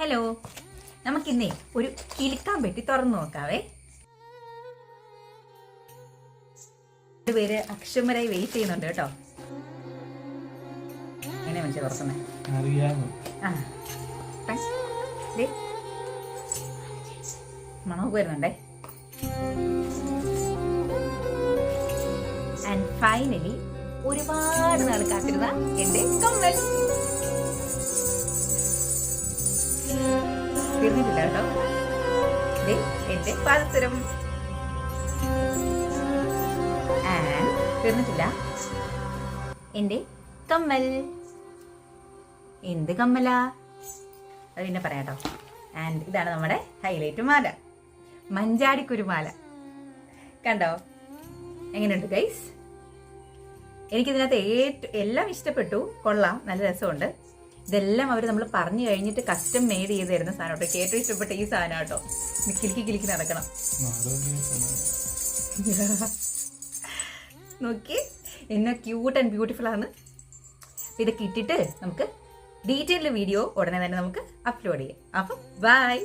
Hello നമുക്കിന്നേ ഒരു കിലുക്കാൻ പെട്ടി തുറന്നു നോക്കാവേ. പേര് അക്ഷമരായി വെയിറ്റ് ചെയ്യുന്നുണ്ട് കേട്ടോ. എങ്ങനെ മനുഷ്യ തുറക്കുന്നേ? ആ. മണമൊക്കെ വരുന്നുണ്ടേ. ആൻഡ് ഫൈനലി ഒരുപാട് നാൾ കാത്തിരുന്ന എന്റെ കമ്മൽ. തീർന്നിട്ടില്ല കേട്ടോ. എന്റെ പാദസരം. തീർന്നിട്ടില്ല എന്റെ കമ്മൽ. എന്ത് കമ്മലാ? അത് പിന്നെ പറയാട്ടോ ആൻഡ് ഇതാണ് നമ്മുടെ ഹൈലൈറ്റ് മാല. മഞ്ചാടിക്കുരുമാല. കണ്ടോ? എങ്ങനെയുണ്ട് ഗൈസ്? എനിക്കിതിനകത്ത് ഏറ്റവും എല്ലാം ഇഷ്ടപ്പെട്ടു. കൊള്ളാം. നല്ല രസമുണ്ട്. ഇതെല്ലാം അവർ നമ്മൾ പറഞ്ഞു കഴിഞ്ഞിട്ട് കസ്റ്റം മെയ്ഡ് ചെയ്ത് തരുന്ന സാധനം കേട്ടോ. ഏറ്റവും ഇഷ്ടപ്പെട്ട ഈ സാധനം കേട്ടോ. കിലിക്കി കിലിക്കി നടക്കണം. നോക്കി എന്നെ ക്യൂട്ട് ആൻഡ് ബ്യൂട്ടിഫുൾ ആണ്. ഇതൊക്കെ ഇട്ടിട്ട് നമുക്ക് ഡീറ്റെയിൽഡ് വീഡിയോ ഉടനെ തന്നെ നമുക്ക് അപ്ലോഡ് ചെയ്യാം. അപ്പം ബൈ